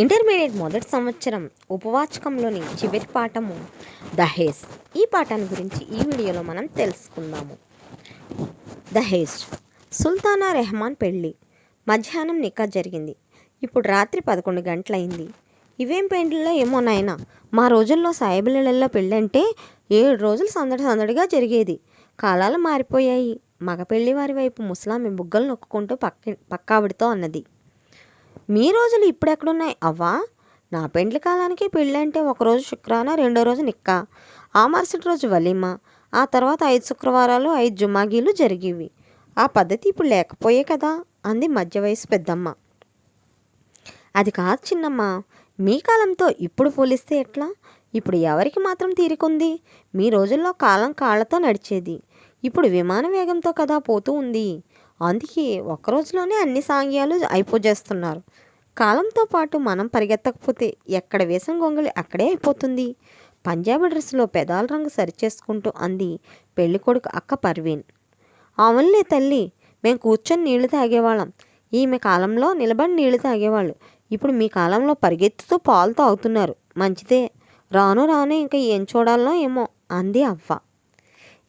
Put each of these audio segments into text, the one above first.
Intermediate మొదటి సంవత్సరం ఉపవాచకంలోని చివరి పాఠము దహేజ్. ఈ పాఠాన్ని గురించి ఈ వీడియోలో మనం తెలుసుకుందాము. దహేజ్. సుల్తానా రెహమాన్ పెళ్ళి మధ్యాహ్నం నికా జరిగింది. ఇప్పుడు రాత్రి పదకొండు గంటలైంది. ఇవేం పెండ్లిలో ఏమో నాయన? మా రోజుల్లో సాయిబులలో పెళ్ళంటే ఏడు రోజులు సందడి సందడిగా జరిగేది. కాలాలు మారిపోయాయి. మగ పెళ్ళి వారి వైపు ముసలామె బుగ్గలు నొక్కుంటూ పక్క పక్కావిడితో అన్నది. మీ రోజులు ఇప్పుడు ఎక్కడున్నాయి? అవ్వా నా పెండ్లి కాలానికి పెళ్ళంటే ఒకరోజు శుక్రాన రెండో రోజు నిక్కా. ఆ మరుసటి రోజు వలీమ. ఆ తర్వాత ఐదు శుక్రవారాలు ఐదు జుమాగీలు జరిగేవి. ఆ పద్ధతి ఇప్పుడు లేకపోయే కదా అంది మధ్య వయసు పెద్దమ్మ. అది కాదు చిన్నమ్మ మీ కాలంతో ఇప్పుడు పోలిస్తే ఎట్లా? ఇప్పుడు ఎవరికి మాత్రం తీరికుంది? మీ రోజుల్లో కాలం కాళ్ళతో నడిచేది. ఇప్పుడు విమాన వేగంతో కదా పోతూ ఉంది. అందుకే ఒక్కరోజులోనే అన్ని సాంగ్యాలు అయిపోజేస్తున్నారు కాలంతో పాటు మనం పరిగెత్తకపోతే ఎక్కడ వేసం గొంగళి అక్కడే అయిపోతుంది. పంజాబీ డ్రెస్సులో పెదాల రంగు సరిచేసుకుంటూ అంది పెళ్ళికొడుకు అక్క పర్వీన్. అవునులే తల్లి మేము కూర్చొని నీళ్ళు తాగేవాళ్ళం. ఈమె కాలంలో నిలబడి నీళ్ళు తాగేవాళ్ళు. ఇప్పుడు మీ కాలంలో పరిగెత్తుతూ పాలు తాగుతున్నారు. మంచిదే. రాను రాను ఇంకా ఏం చూడాలనో ఏమో అంది అవ్వ.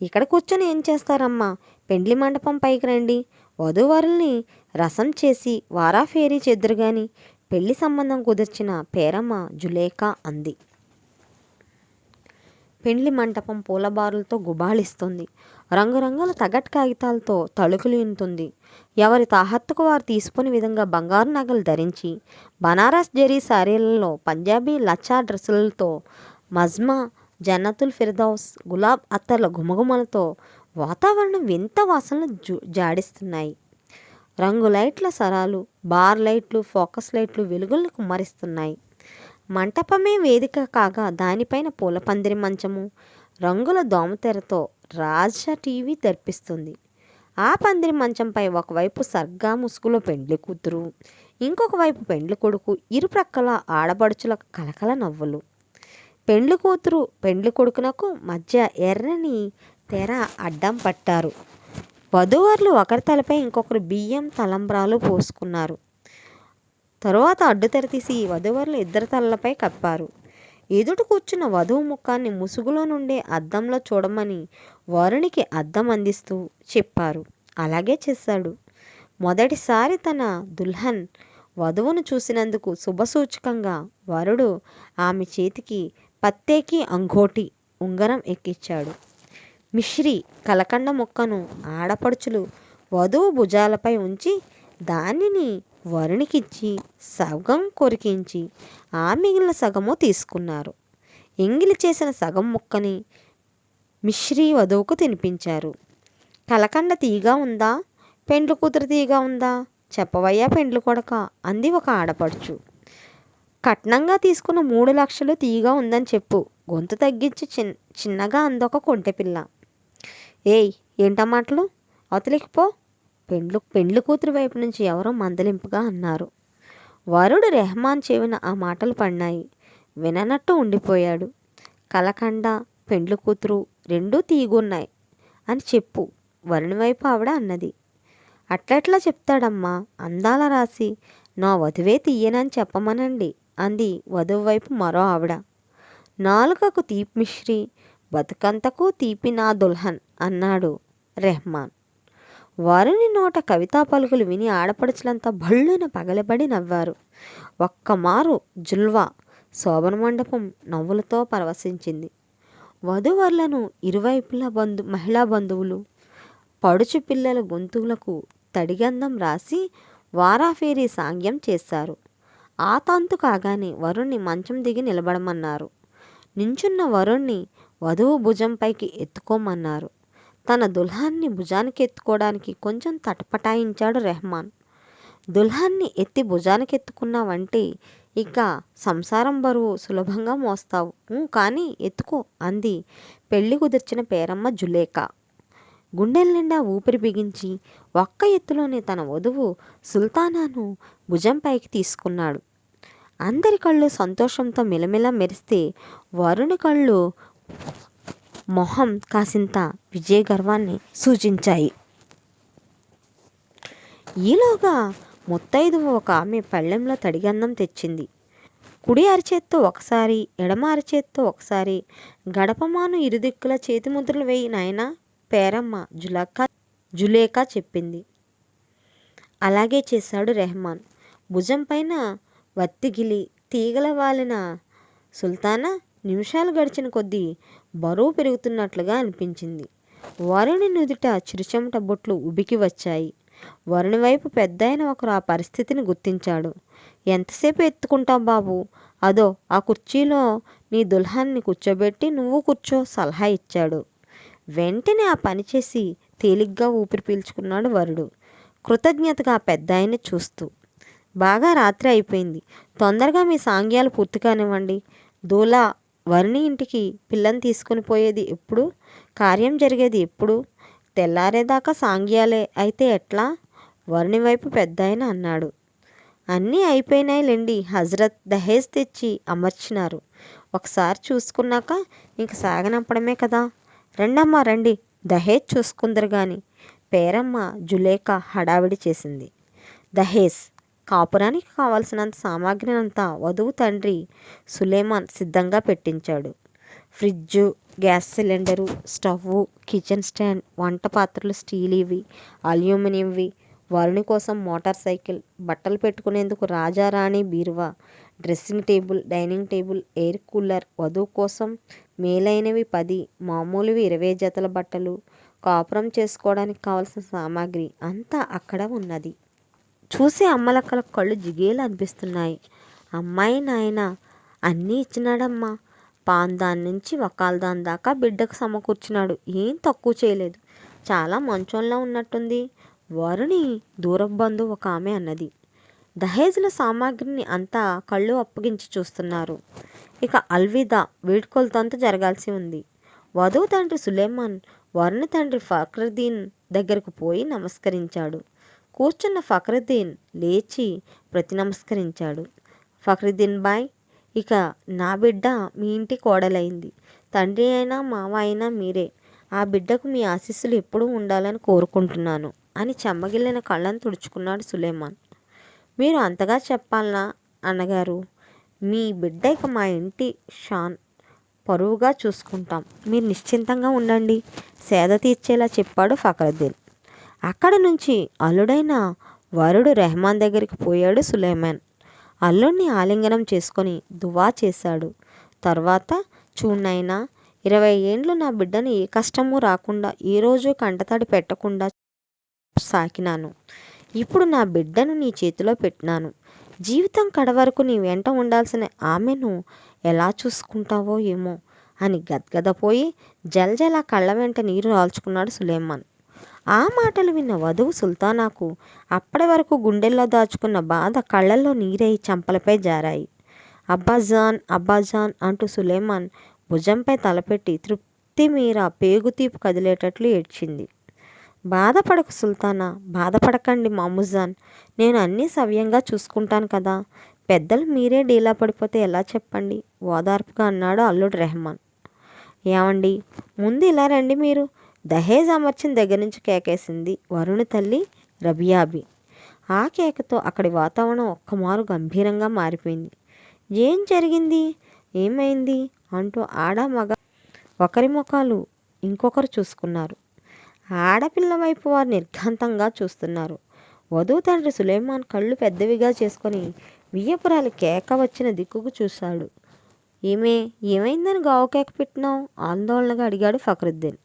ఇక్కడ కూర్చొని ఏం చేస్తారమ్మా? పెండ్లి మండపం పైకి రండి. వధూవరుల్ని రసం చేసి వారాఫేరీ ఫేరీ పెళ్ళి సంబంధం కుదిర్చిన పేరమ్మ జులేఖా అంది. పెండ్లి మంటపం పూలబారులతో గుబాళిస్తుంది. రంగురంగుల తగట్ కాగితాలతో తళుకులు ఇంతుంది ఎవరి తాహత్తుకు వారు తీసుకుని విధంగా బంగారు నగలు ధరించి బనారస్ జరీ శారీలలో పంజాబీ లచ్చా డ్రెస్సులతో మజ్మా జన్నతుల్ ఫిర్దౌస్ గులాబ్ అత్తర్ల గుమగుమలతో వాతావరణం వింత వాసనలు జు జాడిస్తున్నాయి. రంగు లైట్ల సరాలు బార్ లైట్లు ఫోకస్ లైట్లు వెలుగులను కుమ్మరిస్తున్నాయి మంటపమే వేదిక కాగా దానిపైన పూల పందిరి మంచము రంగుల దోమతెరతో రాజా టీవీ తెరిపిస్తుంది. ఆ పందిరి మంచంపై ఒకవైపు సర్గా ముసుగులో పెండ్లి కూతురు ఇంకొక వైపు పెండ్లి కొడుకు ఇరుప్రక్కల ఆడపడుచుల కలకల నవ్వులు. పెండ్లి కూతురు పెండ్లి కొడుకునకు మధ్య ఎర్రని తెర అడ్డం పట్టారు. వధూవరులు ఒకరి తలపై ఇంకొకరు బియ్యం తలంబ్రాలు పోసుకున్నారు. తరువాత అడ్డుతెర తీసి వధూవరులు ఇద్దరి తలలపై కప్పారు. ఎదుట కూర్చున్న వధువు ముఖాన్ని ముసుగులో నుండే అద్దంలో చూడమని వరునికి అద్దం అందిస్తూ చెప్పారు. అలాగే చేశాడు. మొదటిసారి తన దుల్హన్ వధువును చూసినందుకు శుభసూచకంగా వరుడు ఆమె చేతికి పత్తేకి అంగోటి ఉంగరం ఎక్కిచ్చాడు. మిశ్రీ కలకండ మొక్కను ఆడపడుచులు వధువు భుజాలపై ఉంచి దానిని వరుణికిచ్చి సగం కొరికించి ఆ మిగిలిన సగము తీసుకున్నారు. ఎంగిలి చేసిన సగం ముక్కని మిశ్రీ వధువుకు తినిపించారు. కలకండ తీగా ఉందా? పెండ్లు కూతురు తీగా ఉందా? చెప్పవయ్యా పెండ్లు కొడక అంది ఒక ఆడపడుచు. కట్నంగా తీసుకున్న మూడు లక్షలు తీగా ఉందని చెప్పు. గొంతు తగ్గించి చిన్ చిన్నగా అందొక కొంటెపిల్ల. ఏయ్ ఏంటా మాటలు? అవతలికి పో పెండ్లు పెండ్లు కూతురు వైపు నుంచి ఎవరో మందలింపుగా అన్నారు. వరుడు రెహమాన్ చెవిన ఆ మాటలు పడినాయి. విననట్టు ఉండిపోయాడు. కలకండ పెండ్లు కూతురు రెండూ తీగున్నాయి అని చెప్పు వరుణి వైపు ఆవిడ అన్నది. అట్లట్లా చెప్తాడమ్మా? అందాల రాసి నా వధువే తీయనని చెప్పమనండి అంది వధువు వైపు మరో ఆవిడ. నాలుకకు తీప్ మిశ్రీ బతుకంతకు తీపి నా దుల్హన్ అన్నాడు రెహ్మాన్. వరుణి నోట కవితా పలుకులు విని ఆడపడుచులంతా భళ్ళున పగలబడి నవ్వారు. ఒక్కమారు జుల్వా శోభన మండపం నవ్వులతో పరవశించింది. వధువర్లను ఇరువైపులా బంధు మహిళా బంధువులు పడుచు పిల్లల గొంతులకు తడిగంధం రాసి వారాఫేరీ సాంగ్యం చేశారు. ఆ తంతు కాగానే వరుణ్ణి మంచం దిగి నిలబడమన్నారు. నించున్న వరుణ్ణి వధువు భుజంపైకి ఎత్తుకోమన్నారు. తన దుల్హాన్ని భుజానికి ఎత్తుకోవడానికి కొంచెం తటపటాయించాడు రెహమాన్. దుల్హాన్ని ఎత్తి భుజానికి ఎత్తుకున్నావంటే ఇక సంసారం బరువు సులభంగా మోస్తావు. కానీ ఎత్తుకో అంది పెళ్ళి కుదిర్చిన పేరమ్మ జులేఖ. గుండెల నిండా ఊపిరి బిగించి ఒక్క ఎత్తులోనే తన వధువు సుల్తానాను భుజంపైకి తీసుకున్నాడు. అందరి కళ్ళు సంతోషంతో మిలమిల మెరిస్తే వరుణి కళ్ళు మొహం కాసింత విజయ గర్వాన్ని సూచించాయి. ఈలోగా ముత్తైదువ ఒక ఆమె పళ్ళెంలో తడిగన్నం తెచ్చింది. కుడి అరిచేత్తో ఒకసారి ఎడమ అరచేత్తో ఒకసారి గడపమాను ఇరుదిక్కుల చేతి ముద్రలు వేయి నాయన పేరమ్మ జులకా జులేకా చెప్పింది. అలాగే చేశాడు రెహమాన్. భుజం పైన వత్తిగిలి తీగల వాలిన సుల్తానా నిమిషాలు గడిచిన కొద్దీ బరువు పెరుగుతున్నట్లుగా అనిపించింది. వరుణి నుదుట చిరుచెమట బొట్లు ఉబికి వచ్చాయి. వరుణి వైపు పెద్దాయన ఒకరు ఆ పరిస్థితిని గుర్తించాడు. ఎంతసేపు ఎత్తుకుంటావు బాబు? అదో ఆ కుర్చీలో నీ దుల్హాన్ని కూర్చోబెట్టి నువ్వు కూర్చో సలహా ఇచ్చాడు. వెంటనే ఆ పని చేసి తేలిగ్గా ఊపిరి పీల్చుకున్నాడు వరుడు కృతజ్ఞతగా పెద్ద ఆయన చూస్తూ. బాగా రాత్రి అయిపోయింది. తొందరగా మీ సాంగ్యాలు పూర్తి కానివ్వండి. దూలా వరుణి ఇంటికి పిల్లని తీసుకుని పోయేది ఎప్పుడు? కార్యం జరిగేది ఎప్పుడు? తెల్లారేదాకా సాంగ్యాలే. అయితే ఎట్లా? వరుణి వైపు పెద్దాయన అన్నాడు. అన్నీ అయిపోయినాయిలేండి హజరత్ దహేజ్ తెచ్చి అమర్చినారు. ఒకసారి చూసుకున్నాక ఇంక సాగనంపడమే కదా. రండమ్మా రండి. దహేజ్ చూసుకుందరు గాని. పేరమ్మ జులేఖ హడావిడి చేసింది. దహేజ్ కాపురానికి కావలసినంత సామాగ్రినంతా వధువు తండ్రి సులేమాన్ సిద్ధంగా పెట్టించాడు. Fridge gas cylinder stove kitchen stand వంట పాత్రలు స్టీల్ ఇవి అల్యూమినియంవి వరుణి కోసం మోటార్ సైకిల్ బట్టలు పెట్టుకునేందుకు రాజారాణి బీరువా dressing table dining table air cooler వధువు కోసం మేలైనవి పది మామూలువి ఇరవై జతల బట్టలు కాపురం చేసుకోవడానికి కావలసిన సామాగ్రి అంతా అక్కడ ఉన్నది. చూసి అమ్మలక్కల కళ్ళు జిగేలు అనిపిస్తున్నాయి. అమ్మాయి నాయన అన్నీ ఇచ్చినాడమ్మా. పాందాన్ నుంచి వకాల్దాన్ దాకా బిడ్డకు సమకూర్చినాడు. ఏం తక్కువ చేయలేదు. చాలా మంచంలో ఉన్నట్టుంది. వరుణి దూరపు బంధువు ఒక ఆమె అన్నది. దహేజ్ల సామాగ్రిని అంతా కళ్ళు అప్పగించి చూస్తున్నారు. ఇక అల్విదా వీడ్కోలతంతు జరగాల్సి ఉంది. వధువు తండ్రి సులేమాన్ వరుణి తండ్రి ఫక్రుద్దీన్ దగ్గరకు పోయి నమస్కరించాడు. కూర్చున్న ఫక్రుద్దీన్ లేచి ప్రతి నమస్కరించాడు ఫక్రుద్దీన్ బాయ్ ఇక నా బిడ్డ మీ ఇంటి కోడలైంది. తండ్రి అయినా మావ అయినా మీరే. ఆ బిడ్డకు మీ ఆశీస్సులు ఎప్పుడూ ఉండాలని కోరుకుంటున్నాను అని చెమ్మగిల్లిన కళ్ళను తుడుచుకున్నాడు సులేమాన్. మీరు అంతగా చెప్పాలనా? అన్నగారు. మీ బిడ్డ ఇక మా ఇంటి షాన్ పరువుగా చూసుకుంటాం. మీరు నిశ్చింతంగా ఉండండి సేద తీర్చేలా చెప్పాడు ఫక్రద్దీన్. అక్కడ నుంచి అల్లుడైన వరుడు రెహమాన్ దగ్గరికి పోయాడు సులేమాన్. అల్లుడిని ఆలింగనం చేసుకొని దువా చేశాడు. తర్వాత చూడనైనా ఇరవై ఏండ్లు నా బిడ్డను ఏ కష్టము రాకుండా ఈ రోజు కంటతడి పెట్టకుండా సాకినాను. ఇప్పుడు నా బిడ్డను నీ చేతిలో పెట్టినాను. జీవితం కడవరకు నీ వెంట ఉండాల్సిన ఆమెను ఎలా చూసుకుంటావో ఏమో అని గద్గదపోయి జల్జల కళ్ళ వెంట నీరు రాల్చుకున్నాడు సులేమాన్. ఆ మాటలు విన్న వధువు సుల్తానాకు అప్పటి వరకు గుండెల్లో దాచుకున్న బాధ కళ్ళల్లో నీరై చంపలపై జారాయి. అబ్బాజాన్ అబ్బాజాన్ అంటూ సులేమాన్ భుజంపై తలపెట్టి తృప్తి మీర పేగుతీపు కదిలేటట్లు ఏడ్చింది. బాధపడకు సుల్తానా బాధపడకండి మాముజాన్. నేను అన్నీ సవ్యంగా చూసుకుంటాను కదా. పెద్దలు మీరే డీలా పడిపోతే ఎలా చెప్పండి? ఓదార్పుగా అన్నాడు అల్లుడు రెహమాన్. ఏమండి? ముందు ఇలా రండి మీరు. దహేజ్ అమర్చిన దగ్గర నుంచి కేకేసింది వరుణ తల్లి రబియాబి. ఆ కేకతో అక్కడి వాతావరణం ఒక్కమారు గంభీరంగా మారిపోయింది. ఏం జరిగింది? ఏమైంది? అంటూ ఆడ మగ ఒకరి ముఖాలు ఇంకొకరు చూసుకున్నారు. ఆడపిల్ల వైపు వారు నిర్ఘాంతంగా చూస్తున్నారు. వధువు తండ్రి సులేమాన్ కళ్ళు పెద్దవిగా చేసుకొని వియ్యపురాలు కేక వచ్చిన దిక్కుకు చూశాడు. ఏమే ఏమైందని గావు కేక పెట్టినావు? ఆందోళనగా అడిగాడు ఫక్రుద్దీన్.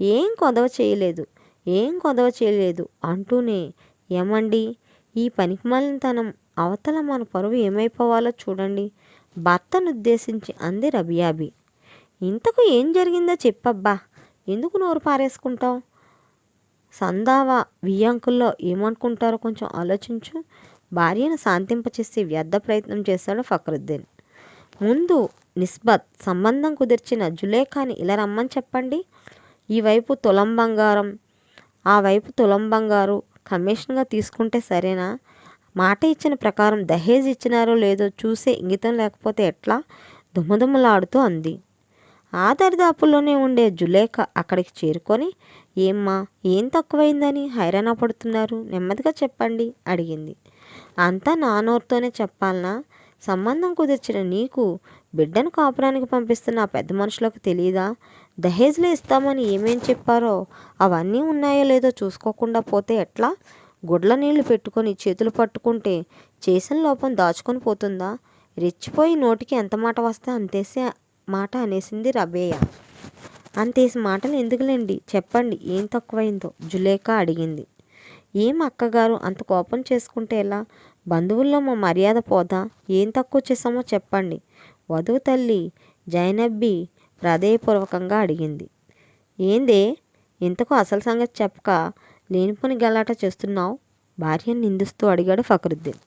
ఏం కొదవ చేయలేదు. ఏం కొదవ చేయలేదు అంటూనే ఏమండి? ఈ పనికిమాలినతనం అవతల మన పరువు ఏమైపోవాలో చూడండి. భర్తను ఉద్దేశించి అంది రబియాబి. ఇంతకు ఏం జరిగిందో చెప్పబ్బా. ఎందుకు నోరు పారేసుకుంటావు? సందావా వియ్యంకుల్లో ఏమనుకుంటారో కొంచెం ఆలోచించు. భార్యను శాంతింపచేసే వ్యర్థ ప్రయత్నం చేశాడు ఫక్రుద్దీన్. ముందు నిస్బత్ సంబంధం కుదిర్చిన జులేఖాని ఇలా రమ్మని చెప్పండి. ఈ వైపు తులం బంగారం ఆ వైపు తులం బంగారు కమిషన్గా తీసుకుంటే సరేనా? మాట ఇచ్చిన ప్రకారం దహేజ్ ఇచ్చినారో లేదో చూసే ఇంగితం లేకపోతే ఎట్లా? దుమదుమలాడుతూ అంది. ఆ దరిదాపుల్లోనే ఉండే జులేఖ అక్కడికి చేరుకొని ఏమ్మా ఏం తక్కువైందని హైరాణ పడుతున్నారు? నెమ్మదిగా చెప్పండి అడిగింది. అంతా నానోరుతోనే చెప్పాలనా? సంబంధం కుదిర్చిన నీకు బిడ్డను కాపురానికి పంపిస్తున్న ఆ పెద్ద మనుషులకు తెలియదా దహేజ్లో ఇస్తామని ఏమేం చెప్పారో అవన్నీ ఉన్నాయో లేదో చూసుకోకుండా పోతే ఎట్లా? గుడ్ల నీళ్ళు పెట్టుకొని చేతులు పట్టుకుంటే చేసిన లోపం దాచుకొని పోతుందా? రెచ్చిపోయి నోటికి ఎంత మాట వస్తే అంతేసే మాట అనేసింది రబేయ. అంతేసి మాటలు ఎందుకులేండి? చెప్పండి ఏం తక్కువైందో? జులేఖ అడిగింది. ఏం అక్కగారు అంత కోపం చేసుకుంటే ఎలా? బంధువుల్లో మా మర్యాద పోదా? ఏం తక్కువ చేసామో చెప్పండి. వధువు తల్లి జైనబ్బి హృదయపూర్వకంగా అడిగింది. ఏందే? ఇంతకు అసలు సంగతి చెప్పక లేనిపోని గలాట చేస్తున్నావు? భార్యను నిందిస్తూ అడిగాడు ఫకరుద్దీన్.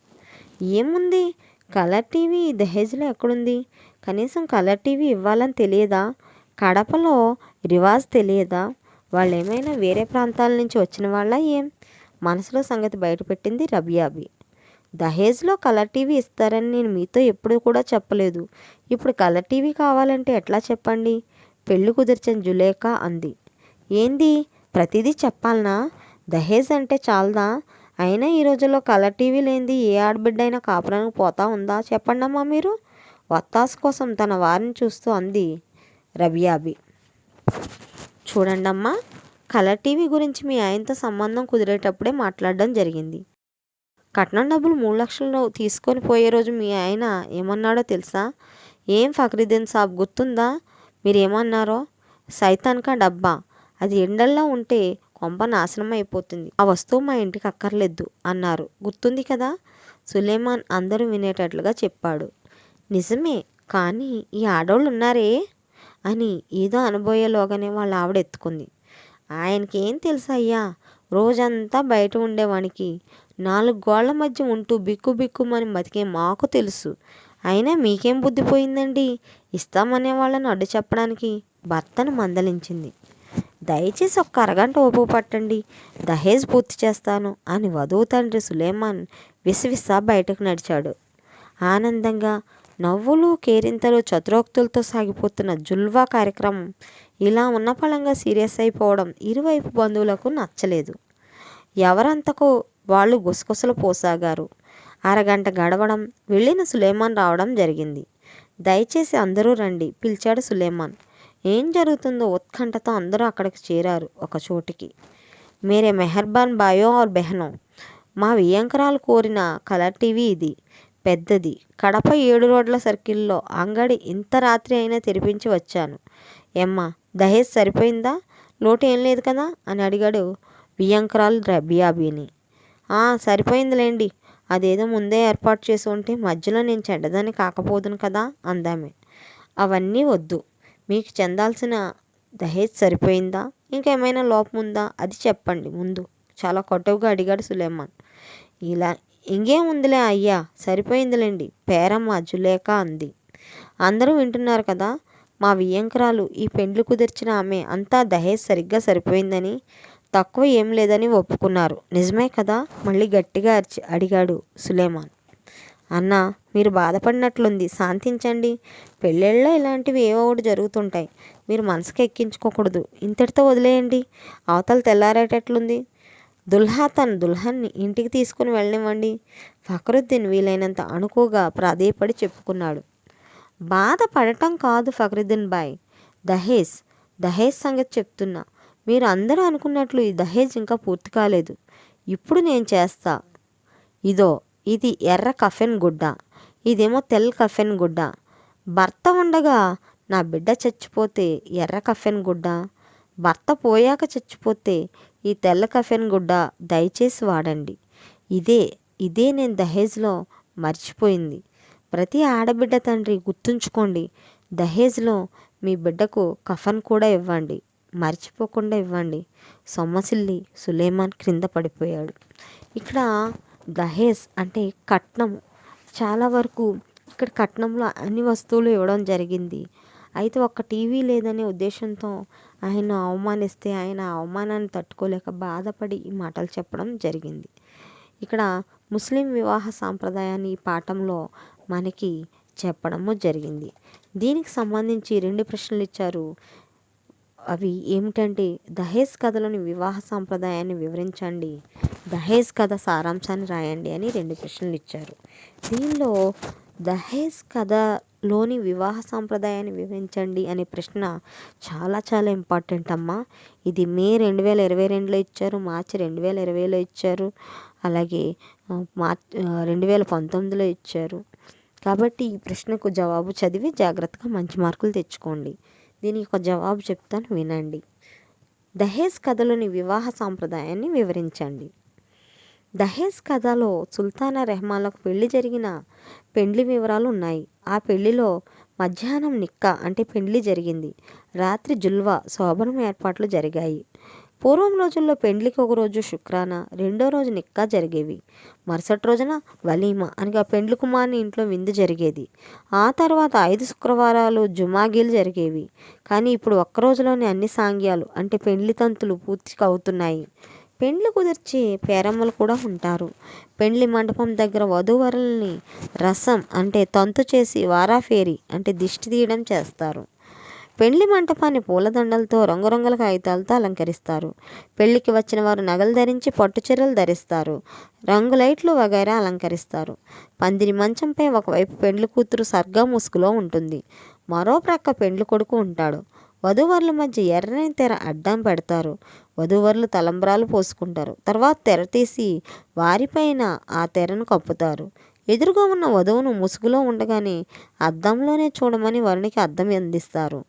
ఏముంది? కలర్ టీవీ దహేజ్లో ఎక్కడుంది? కనీసం కలర్ టీవీ ఇవ్వాలని తెలియదా? కడపలో రివాజ్ తెలియదా? వాళ్ళు ఏమైనా వేరే ప్రాంతాల నుంచి వచ్చిన వాళ్ళ ఏం? మనసులో సంగతి బయటపెట్టింది రబియాబి. దహేజ్లో కలర్ టీవీ ఇస్తారని నేను మీతో ఎప్పుడు కూడా చెప్పలేదు. ఇప్పుడు కలర్ టీవీ కావాలంటే ఎట్లా చెప్పండి? పెళ్ళి కుదిర్చిన జులేఖ అంది. ఏంది? ప్రతిదీ చెప్పాలనా? దహేజ్ అంటే చాలదా? అయినా ఈ రోజుల్లో కలర్ టీవీ లేనిది ఏ ఆడబిడ్డైనా కాపురానికి పోతా ఉందా? చెప్పండమ్మా మీరు. వత్తాసు కోసం తన వారిని చూస్తూ అంది రబియాబి చూడండమ్మా కలర్ టీవీ గురించి మీ ఆయనతో సంబంధం కుదిరేటప్పుడే మాట్లాడడం జరిగింది. కట్నం డబ్బులు మూడు లక్షలు తీసుకొని పోయే రోజు మీ ఆయన ఏమన్నాడో తెలుసా? ఏం ఫక్రీద్దీన్ సాబ్ గుర్తుందా? మీరేమన్నారో? సైతాన్కా డబ్బా. అది ఎండల్లో ఉంటే కొంప నాశనం అయిపోతుంది ఆ వస్తువు మా ఇంటికి అక్కర్లేదు అన్నారు. గుర్తుంది కదా? సులేమాన్ అందరూ వినేటట్లుగా చెప్పాడు. నిజమే కానీ ఈ ఆడవాళ్ళు ఉన్నారే అని ఏదో అనుభోయేలోగానే వాళ్ళ ఆవిడ ఎత్తుకుంది. ఆయనకి ఏం తెలుసా అయ్యా రోజంతా బయట ఉండేవానికి నాలుగు గోళ్ళ మధ్య ఉంటూ బిక్కు బిక్కుమని బతికే మాకు తెలుసు. అయినా మీకేం బుద్ధి పోయిందండి? ఇస్తామనే వాళ్ళని అడ్డు చెప్పడానికి భర్తను మందలించింది. దయచేసి ఒక్క అరగంట ఓపు పట్టండి. దహేజ్ పూర్తి చేస్తాను అని వధువు తండ్రి సులేమాన్ విసవిస బయటకు నడిచాడు. ఆనందంగా నవ్వులు కేరింతలు చతురోక్తులతో సాగిపోతున్న జుల్వా కార్యక్రమం ఇలా ఉన్నపళంగా సీరియస్ అయిపోవడం ఇరువైపు బంధువులకు నచ్చలేదు. ఎవరంతకు వాళ్ళు గుసగుసలు పోసాగారు. అరగంట గడవడం వెళ్ళిన సులేమాన్ రావడం జరిగింది. దయచేసి అందరూ రండి పిలిచాడు సులేమాన్. ఏం జరుగుతుందో ఉత్కంఠతో అందరూ అక్కడికి చేరారు ఒక చోటికి. మీరే మెహర్బాన్ బాయో ఆర్ బెహనో మా వియంకరాలు కోరిన కలర్ టీవీ ఇది పెద్దది. కడప ఏడు రోడ్ల సర్కిల్లో అంగడి ఇంత రాత్రి అయినా తెరిపించి వచ్చాను. ఎమ్మా దహేజ్ సరిపోయిందా? లోటు ఏం లేదు కదా? అని అడిగాడు వియంకరాలు రబియాబీని సరిపోయిందిలేండి. అదేదో ముందే ఏర్పాటు చేసి ఉంటే మధ్యలో నేను చెడ్డదని కాకపోదును కదా అందామె. అవన్నీ వద్దు. మీకు చెందాల్సిన దహేజ్ సరిపోయిందా? ఇంకేమైనా లోపం ఉందా అది చెప్పండి ముందు. చాలా కొట్టవుగా అడిగాడు సులేమాన్. ఇలా ఇంకేం ఉందిలే అయ్యా? సరిపోయిందిలేండి. పేరమ్మ జులేఖ అంది. అందరూ వింటున్నారు కదా మా వియంకరాలు ఈ పెండ్లు కుదిర్చిన ఆమె అంతా దహేజ్ సరిగ్గా సరిపోయిందని. తక్కువ ఏం లేదని ఒప్పుకున్నారు. నిజమే కదా? మళ్ళీ గట్టిగా అరిచి అడిగాడు సులేమాన్. అన్న మీరు బాధపడినట్లుంది. శాంతించండి. పెళ్ళిళ్ళలో ఇలాంటివి ఏవో ఒకటి జరుగుతుంటాయి. మీరు మనసుకి ఎక్కించుకోకూడదు. ఇంతటితో వదిలేయండి. అవతల తెల్లారేటట్లుంది. దుల్హా తన దుల్హన్ని ఇంటికి తీసుకుని వెళ్ళనివ్వండి. ఫక్రుద్దీన్ వీలైనంత అణుకుగా ప్రాధేయపడి చెప్పుకున్నాడు. బాధపడటం కాదు ఫక్రుద్దీన్ బాయ్. దహేజ్ దహేజ్ సంగతి చెప్తున్నా. మీరు అందరూ అనుకున్నట్లు ఈ దహేజ్ ఇంకా పూర్తి కాలేదు. ఇప్పుడు నేను చేస్తా. ఇదో ఇది ఎర్ర కఫెన్ గుడ్డ. ఇదేమో తెల్ల కఫెన్ గుడ్డ. భర్త ఉండగా నా బిడ్డ చచ్చిపోతే ఎర్ర కఫెన్ గుడ్డ. భర్త పోయాక చచ్చిపోతే ఈ తెల్ల కఫెన్ గుడ్డ దయచేసి వాడండి. ఇదే ఇదే నేను దహేజ్లో మర్చిపోయింది. ప్రతి ఆడబిడ్డ తండ్రి గుర్తుంచుకోండి దహేజ్లో మీ బిడ్డకు కఫన్ కూడా ఇవ్వండి. మర్చిపోకుండా ఇవ్వండి. సొమ్మసిల్లి సులేమాన్ క్రింద పడిపోయాడు. ఇక్కడ దహేజ్ అంటే కట్నం. చాలా వరకు ఇక్కడ కట్నంలో అన్ని వస్తువులు ఇవ్వడం జరిగింది. అయితే ఒక్క టీవీ లేదనే ఉద్దేశంతో ఆయన అవమానిస్తే ఆయన అవమానాన్ని తట్టుకోలేక బాధపడి ఈ మాటలు చెప్పడం జరిగింది. ఇక్కడ ముస్లిం వివాహ సాంప్రదాయాన్ని ఈ పాఠంలో మనకి చెప్పడము జరిగింది. దీనికి సంబంధించి రెండు ప్రశ్నలు ఇచ్చారు. అవి ఏమిటంటే దహేజ్ కథలోని వివాహ సాంప్రదాయాన్ని వివరించండి. దహేజ్ కథ సారాంశాన్ని రాయండి అని రెండు ప్రశ్నలు ఇచ్చారు. దీనిలో దహేజ్ కథలోని వివాహ సాంప్రదాయాన్ని వివరించండి అనే ప్రశ్న చాలా చాలా ఇంపార్టెంట్ అమ్మా. ఇది మే రెండు వేల ఇరవై రెండులో ఇచ్చారు మార్చి రెండు వేల ఇరవైలో ఇచ్చారు అలాగే మార్చ్ రెండు వేల పంతొమ్మిదిలో ఇచ్చారు. కాబట్టి ఈ ప్రశ్నకు జవాబు చదివి జాగ్రత్తగా మంచి మార్కులు తెచ్చుకోండి. దీనికి ఒక జవాబు చెప్తాను వినండి. దహేజ్ కథలోని వివాహ సాంప్రదాయాన్ని వివరించండి. దహేజ్ కథలో సుల్తానా రెహమాన్లకు పెళ్ళి జరిగిన పెండ్లి వివరాలు ఉన్నాయి. ఆ పెళ్ళిలో మధ్యాహ్నం నిక్కా అంటే పెండ్లి జరిగింది. రాత్రి జుల్వా శోభనం ఏర్పాట్లు జరిగాయి. పూర్వం రోజుల్లో పెండ్లికి ఒక రోజు శుక్రాన రెండో రోజు నిక్కా జరిగేవి. మరుసటి రోజున వలీమా అనగా పెండ్లి కుమార్ని ఇంట్లో విందు జరిగేది. ఆ తర్వాత ఐదు శుక్రవారాలు జుమాగీలు జరిగేవి. కానీ ఇప్పుడు ఒక్క రోజులోనే అన్ని సాంగ్యాలు అంటే పెండ్లి తంతులు పూర్తి అవుతున్నాయి. పెండ్లి కుదిర్చి పేరమ్మలు కూడా ఉంటారు. పెండ్లి మండపం దగ్గర వధూవరుల్ని రసం అంటే తంతు చేసి వారాఫేరి అంటే దిష్టి తీయడం చేస్తారు. పెళ్ళి మంటపాన్ని పూలదండలతో రంగురంగుల కాగితాలతో అలంకరిస్తారు. పెళ్ళికి వచ్చిన వారు నగలు ధరించి పట్టుచీరలు ధరిస్తారు. రంగు లైట్లు వగైరా అలంకరిస్తారు. పందిరి మంచంపై ఒకవైపు పెండ్లి కూతురు సర్గా ముసుగులో ఉంటుంది. మరో ప్రక్క పెండ్లి కొడుకు ఉంటాడు. వధూవరుల మధ్య ఎర్రని తెర అడ్డం పెడతారు. వధూవరులు తలంబ్రాలు పోసుకుంటారు. తర్వాత తెర తీసి వారిపైన ఆ తెరను కప్పుతారు. ఎదురుగా ఉన్న వధువును ముసుగులో ఉండగానే అద్దంలోనే చూడమని వరునికి అద్దం అందిస్తారు.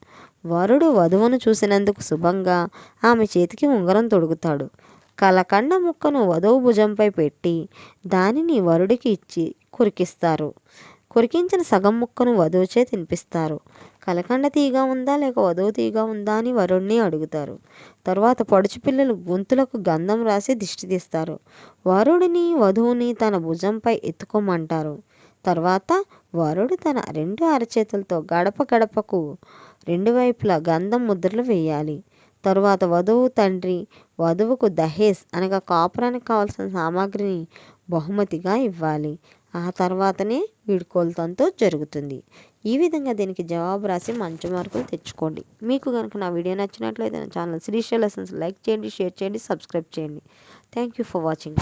వరుడు వధువును చూసినందుకు శుభంగా ఆమె చేతికి ఉంగరం తొడుగుతాడు. కలకండ ముక్కను వధువు భుజంపై పెట్టి దానిని వరుడికి ఇచ్చి కురికిస్తారు. కురికించిన సగం ముక్కను వధువుచే తినిపిస్తారు. కలకండ తీగ ఉందా లేక వధువు తీగ ఉందా అని వరుణ్ణి అడుగుతారు. తర్వాత పడుచు పిల్లలు గొంతులకు గంధం రాసి దిష్టి తీస్తారు. వరుడిని వధువుని తన భుజంపై ఎత్తుకోమంటారు. తర్వాత వరుడు తన రెండు అరచేతులతో గడప గడపకు రెండు వైపులా గంధం ముద్రలు వేయాలి. తరువాత వధువు తండ్రి వధువుకు దహేజ్ అనగా కాపురానికి కావాల్సిన సామాగ్రిని బహుమతిగా ఇవ్వాలి. ఆ తర్వాతనే వీడుకోలుతంతో జరుగుతుంది. ఈ విధంగా దీనికి జవాబు రాసి మంచి మార్కులు తెచ్చుకోండి. మీకు కనుక నా వీడియో నచ్చినట్లయితే నా ఛానల్ శ్రీశైల లెసన్స్ లైక్ చేయండి షేర్ చేయండి సబ్స్క్రైబ్ చేయండి. Thank you for watching